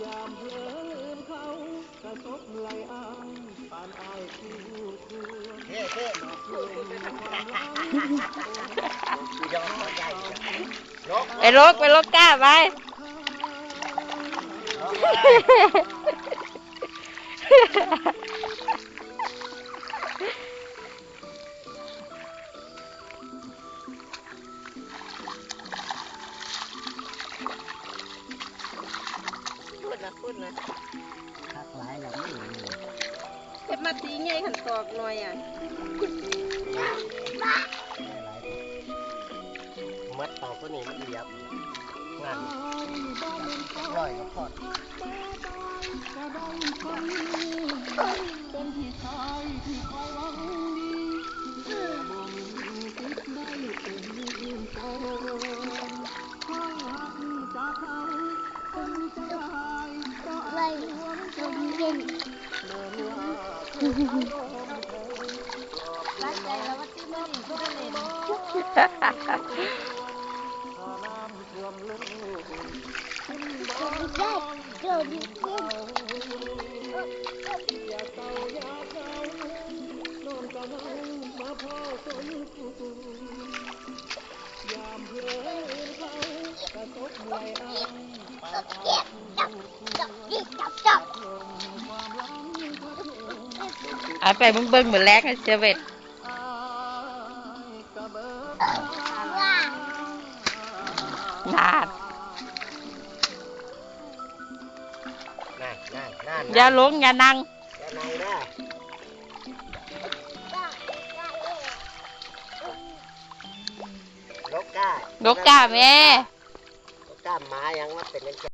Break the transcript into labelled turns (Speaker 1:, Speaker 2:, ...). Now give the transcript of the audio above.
Speaker 1: ยามเพลินเขากระทบไหลอ้างปานอายคู่ควร
Speaker 2: เท่เท่
Speaker 1: ความรัก
Speaker 2: ยอมใหญ่ยก
Speaker 3: ไปลกไปลกก้าไป
Speaker 4: พูด นะพูดนะ
Speaker 2: ทักหลายแล้วไม่อยู่
Speaker 4: เฮ็ดมาตีไงขันตอกหน่อยอะ
Speaker 2: มัดเต่าตัวนี้มันเหยียบงานร้อยกับพอด
Speaker 1: เป็นพี่ชายที่คอยหวัง ระทบไหลอ้างปานอายคู่ควร
Speaker 5: จับดิจับจับ
Speaker 3: เอาไปเบิ่งเบิ่งเหมือนแรกนะเจเวต
Speaker 1: อายกะเบิด
Speaker 5: ว่า
Speaker 3: นาด
Speaker 2: นั่นนั่นนั่น
Speaker 3: อย่าลงอย่านั่ง
Speaker 2: อย่านั่งนะ
Speaker 5: ได้ได้เลย
Speaker 2: ลกก้า
Speaker 3: ลกก้าแม่
Speaker 2: ลกก้าหมายังมาเป็นนัง